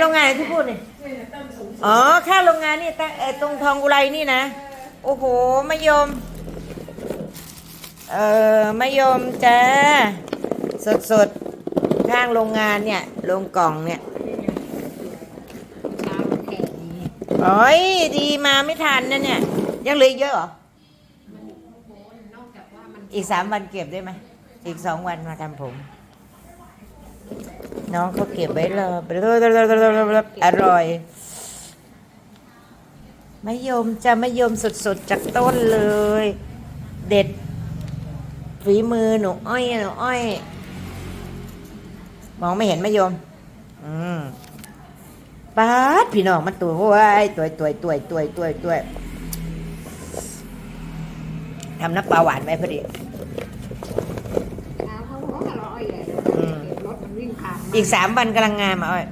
โรงงานไหนที่พูดนี่อ๋อค่าโรงงานนี่ตั้งเออตรงทองอุไรนี่นะ โอ้โหมะยม เออมะยมจ้าสดสดข้างโรงงานเนี่ยโรงกล่องเนี่ยโอ้ยดีมาไม่ทันนะเนี่ย ยังเหลือเยอะหรอ อีกสามวันเก็บได้ไหม อีกสองวันมาทำผม น้องเขาเก็บไว้รออร่อยมะยมจะมะยมสดๆจากต้นเลย เด็ดฝีมือหนูอ้อยหนูอ้อย มองไม่เห็นมะยม อืมปาดพี่น้องมันตัวโอ้ยตัวตัวตัวตัวตัวตัวทำน้ำปลาหวานไหมพอดี เช้าเขาบ อีกสามวันกำลังงามอะอ้อย